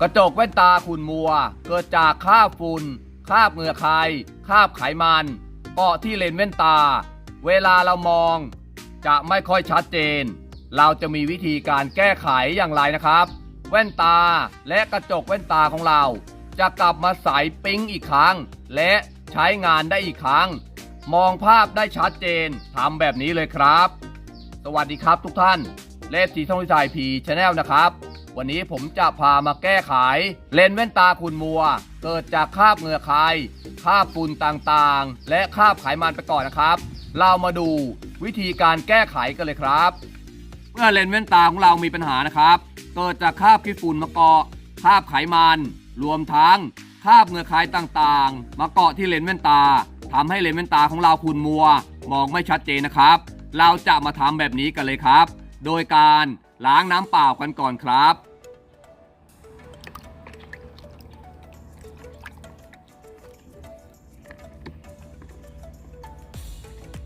กระจกแว่นตาขุ่นมัว เกิดจากคราบฝุ่นคราบเหงื่อใครคราบไขมันเกาะที่เลนส์แว่นตา เวลาเรามอง จะไม่ค่อยชัดเจน เราจะมีวิธีการแก้ไขอย่างไรนะครับ แว่นตาและกระจกแว่นตาของเรา จะกลับมาใสปิ๊งอีกครั้ง และใช้งานได้อีกครั้ง มองภาพได้ชัดเจนทำแบบนี้เลยครับ สวัสดีครับทุกท่านเลฟทีท่องวิจัยพีชแนลนะครับ วันนี้ผมจะพามาแก้ไข เลนส์แว่นตาคุณมัว เกิดจากคราบเหงื่อใครคราบฝุ่นต่างๆ และคราบไขมันไปก่อนนะครับ เรามาดูวิธีการแก้ไขกันเลยครับ เมื่อเลนส์แว่นตาของเรามีปัญหานะครับ เกิดจากคราบขี้ฝุ่นมาเกาะคราบไขมัน รวมทั้งคราบเหงื่อใครต่างๆ มาเกาะที่เลนส์แว่นตาทำให้เลนส์แว่นตาของเราขุ่นมัว มองไม่ชัดเจนนะครับ เราจะมาทำแบบนี้กันเลยครับ โดยการล้างน้ำเปล่ากันก่อนครับ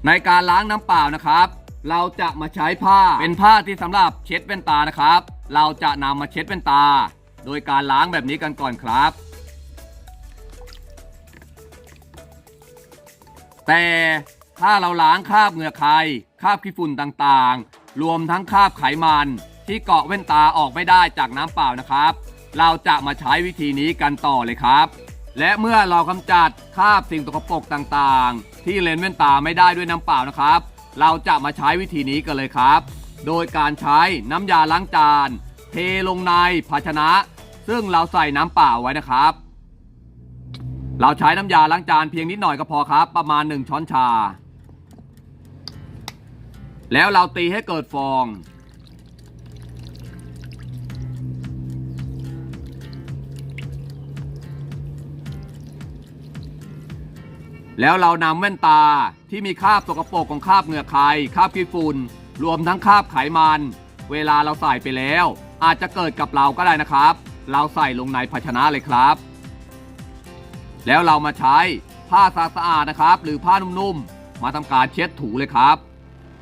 ในการล้างน้ำเปล่านะครับ เราจะมาใช้ผ้าเป็นผ้าที่สำหรับเช็ดแว่นตานะครับ เราจะนำมาเช็ดแว่นตา โดยการล้างแบบนี้กันก่อนครับ แต่ถ้าเราล้างคราบเหงื่อใครคราบขี้ฝุ่นต่างๆ รวมทั้งคราบไขมันที่เกาะแว่นตาออกไม่ได้จากน้ำเปล่านะครับ เราจะมาใช้วิธีนี้กันต่อเลยครับ และเมื่อเรากำจัดคราบสิ่งตกปรกต่างๆ ที่เลนส์แว่นตาไม่ได้ด้วยน้ำเปล่านะครับ เราจะมาใช้วิธีนี้กันเลยครับ โดยการใช้น้ำยาล้างจาน เทลงในภาชนะ ซึ่งเราใส่น้ำเปล่าไว้นะครับ เราใช้น้ำยาล้างจานเพียงนิดหน่อยก็พอครับ ประมาณ 1 ช้อนชา แล้วเราตีให้เกิดฟอง แล้วเรานำแว่นตาที่มีคราบสกปรกของคราบเหงื่อใครคราบขี้ฝุ่นรวมทั้งคราบไขมัน เวลาเราใส่ไปแล้ว อาจจะเกิดกับเราก็ได้นะครับ เราใส่ลงในภาชนะเลยครับ แล้วเรามาใช้ผ้าสะอาดนะครับ หรือผ้านุ่มๆมาทำการเช็ดถูเลยครับ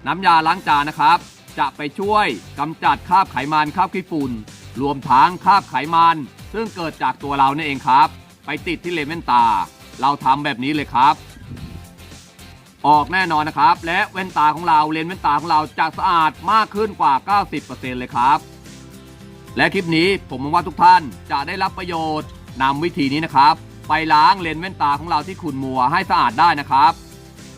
น้ำยาล้างจานนะครับ จะไปช่วยกำจัดคราบไขมันคราบขี้ฝุ่นรวมทั้งคราบไขมัน ซึ่งเกิดจากตัวเราเนี่เองครับ ไปติดที่เลนส์แว่นตา เราทำแบบนี้เลยครับ ออกแน่นอนนะครับ และแว่นตาของเราเลนส์แว่นตาของเราจะสะอาดมากขึ้นกว่า 90%เลยครับ และคลิปนี้ผมหวังว่าทุกท่านจะได้รับประโยชน์นำวิธีนี้นะครับ ไปล้างเลนส์แว่นตาของเราที่ขุ่นมัวให้สะอาดได้นะครับ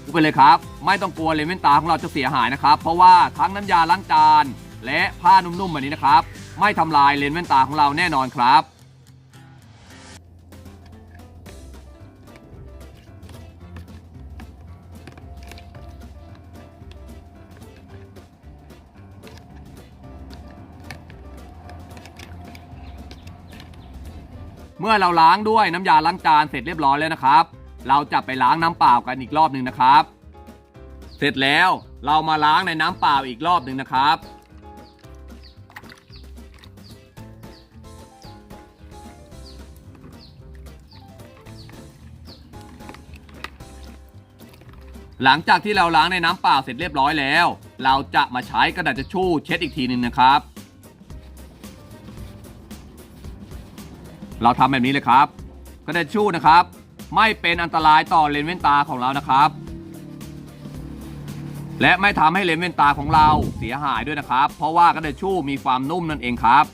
พูดไปเลยครับ ไม่ต้องกลัวเลนส์แว่นตาของเราจะเสียหายนะครับ เพราะว่าทั้งน้ำยาล้างจาน และผ้านุ่มๆแบบนี้นะครับ ไม่ทำลายเลนส์แว่นตาของเราแน่นอนครับ เมื่อเราล้างด้วยน้ำยาล้างจานเสร็จเรียบร้อยแล้วนะครับ เราจะไปล้างน้ำเปล่ากันอีกรอบหนึ่งนะครับ เสร็จแล้วเรามาล้างในน้ำเปล่าอีกรอบหนึ่งนะครับ หลังจากที่เราล้างในน้ำเปล่าเสร็จเรียบร้อยแล้ว เราจะมาใช้กระดาษทิชชู่เช็ดอีกทีหนึ่งนะครับ เราทำแบบนี้เลยครับกระดาษชู่นะครับ ไม่เป็นอันตรายต่อเลนส์แว่นตาของเรานะครับ และไม่ทำให้เลนส์แว่นตาของเราเสียหายด้วยนะครับ เพราะว่ากระดาษชชู่มีความนุ่มนั่นเองครับ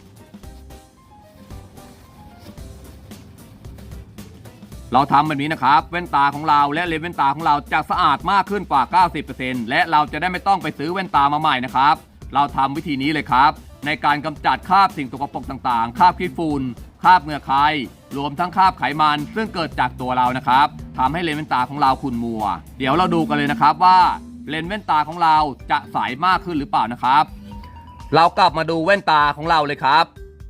เราทำแบบนี้นะครับ แว่นตาของเราและเลนส์แว่นตาของเราจะสะอาดมากขึ้นกว่า 90%และเราจะได้ไม่ต้องไปซื้อแว่นตามาใหม่นะครับ เราทำวิธีนี้เลยครับ ในการกำจัดคราบสิ่งสกปรกต่างๆคราบขี้ฝุ่น คราบเหงื่อใครรวมทั้งคราบไขมันซึ่งเกิดจากตัวเรานะครับทำให้เลนส์แว่นตาของเราขุ่นมัว เดี๋ยวเราดูกันเลยนะครับว่าเลนส์แว่นตาของเราจะใสมากขึ้นหรือเปล่านะครับ เรากลับมาดูแว่นตาของเราเลยครับ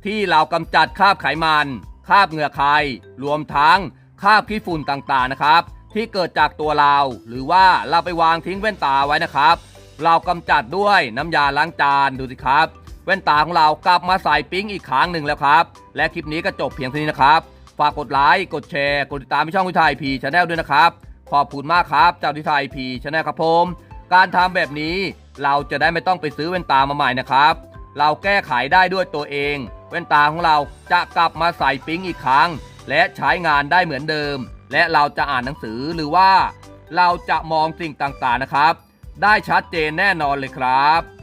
ที่เรากำจัดคราบไขมันคราบเหงื่อใครรวมทั้งคราบขี้ฝุ่นต่างๆนะครับ ที่เกิดจากตัวเรา หรือว่าเราไปวางทิ้งแว่นตาไว้นะครับ เรากำจัดด้วยน้ำยาล้างจานดูสิครับ แว่นตาของเรากลับมาใส่ปิ๊งอีกครั้งหนึ่งแล้วครับ และคลิปนี้ก็จบเพียงเท่านี้นะครับ ฝากกดไลค์กดแชร์ กดติดตามที่ช่องวิทยพีชาแนลด้วยนะครับ ขอบคุณมากครับเจ้าวิทยพีชาแนลครับผมการทำแบบนี้เราจะได้ไม่ต้องไปซื้อแว่นตามาใหม่นะครับ เราแก้ไขได้ด้วยตัวเอง แว่นตาของเราจะกลับมาใส่ปิ๊งอีกครั้ง และใช้งานได้เหมือนเดิม และเราจะอ่านหนังสือหรือว่า เราจะมองสิ่งต่างๆนะครับ ได้ชัดเจนแน่นอนเลยครับ